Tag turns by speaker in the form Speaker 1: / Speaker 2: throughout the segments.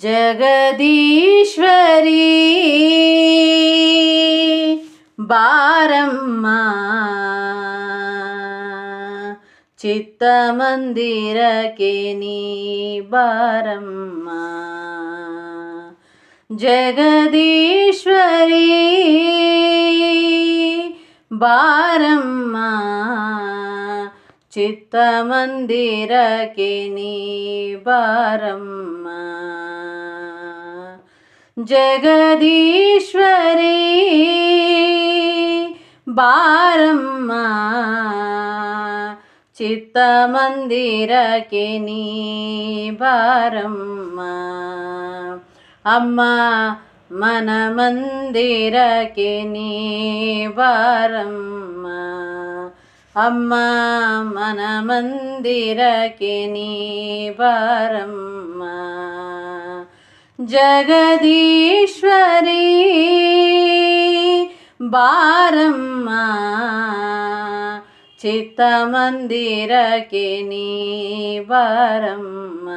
Speaker 1: జగదీశ్వరి బారమ్మ చిత్తమందిరకే నీ బారమ్మ జగదీశ్వరి బారమ్మ చిత్తమందిరకే నీ బారమ్మ జగదీశ్వరి బారమ్మ చిత్తమందిరకే నీ బారమ్మ. అమ్మ మన మందిరకి నీ బారమ్మ. అమ్మ మన మందిరకి నీ బారమ్మ. జగదీశ్వరి బారమ్మ చిత్తమందిరకే నీ బారమ్మ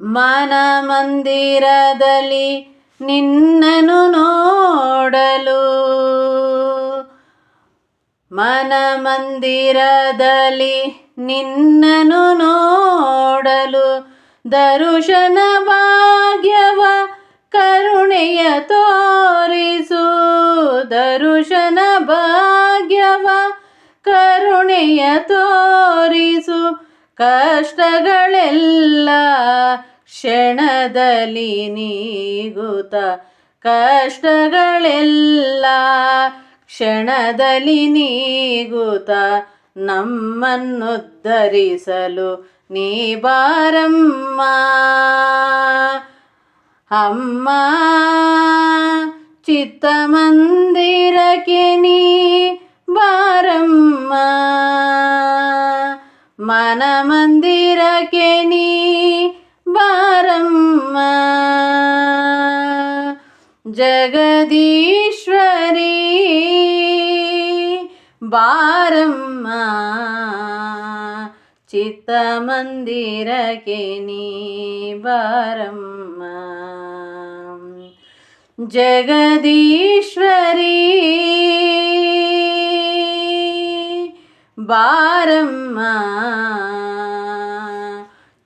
Speaker 1: మన ಮಂದಿರದಲ್ಲಿ ನಿನ್ನನು ನೋಡಲು ಮನ ಮಂದಿರದಲ್ಲಿ ನಿನ್ನನು ನೋಡಲು ದರುಶನ ಭಾಗ್ಯವ ಕರುಣೆಯ ತೋರಿಸು. ದರುಶನ ಭಾಗ್ಯವ ಕರುಣೆಯ ತೋರಿಸು. ಕಷ್ಟಗಳೆಲ್ಲ ಕ್ಷಣದಲ್ಲಿ ನೀಗುತ್ತ. ಕಷ್ಟಗಳೆಲ್ಲ ಕ್ಷಣದಲ್ಲಿ ನೀಗುತ ನಮ್ಮನ್ನುದ್ಧರಿಸಲು ನೀ ಬಾರಮ್ಮ. ಅಮ್ಮ ಚಿತ್ತ ಮಂದಿರಕ್ಕೆ ನೀ ಬಾರಮ್ಮ. ಮನ ಮಂದಿರಕ್ಕೆ ನೀ ಬಾರಮ್ಮ. ಜಗದೀಶ್ವರೀ బారమ్మ జగదీశ్వరి బారమ్మ చిత్తమందిరకే నీ బారమ్మ. జగదీశ్వరి బారమ్మ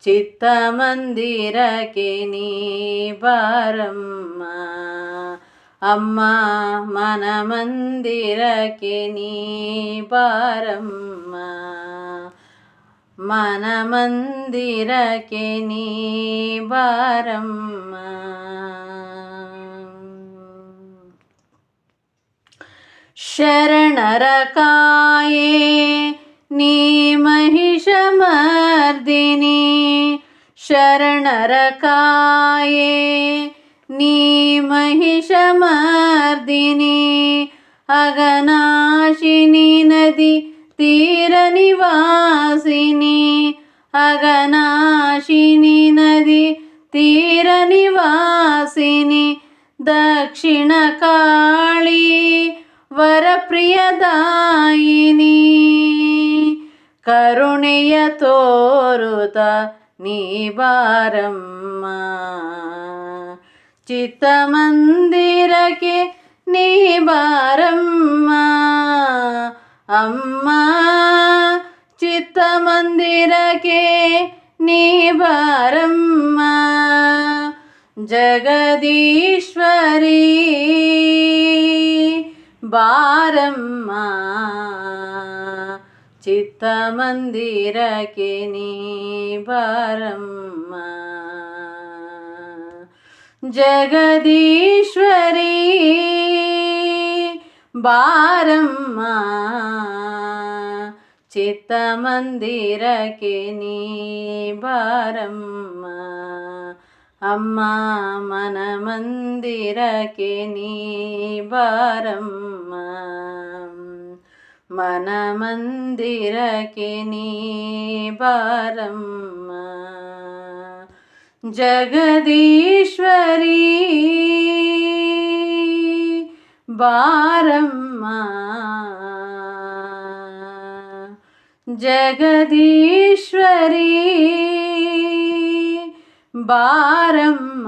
Speaker 1: చిత్తమందిరకే నీ బారమ్మ. అమ్మా మన अम्मा मन मन्दिरके निरम् मनमन्दिरके శరణరకాయే నీ మహిషమర్దిని శరణరకాయే ಶರಣರ ಕಾಯೇ ನೀ ಮಹಿಷಮರ್ದಿನಿ ಅಗನಾಶಿನಿ ನದಿ ತೀರ ನಿವಾಸಿನಿ ಅಗನಾಶಿನಿ ನದಿ ತೀರ ನಿವಾಸಿನಿ ದಕ್ಷಿಣ ಕಾಳಿ ವರಪ್ರಿಯದಾಯಿನಿ ಕರುಣೆಯ ತೋರುತ ನೀ ಬಾರಮ್ಮ చిత్తమందిరకే నీ భారమ్మ. అమ్మా చిత్తమందిరకే నీ భారమ్మ. జగదీశ్వరి భారమ్మ చిత్తమందిరకే నీ భారమ్మ. జగదీశ్వరి బారమ్మ చిత్తమందిరకే నీ బారమ్మ అమ్మ మన మందిరకే నీ బారమ్మ మన మందిరకే నీ బారమ్మ. జగదీశ్వరి బారమ్మ జగదీశ్వరి బారమ్మ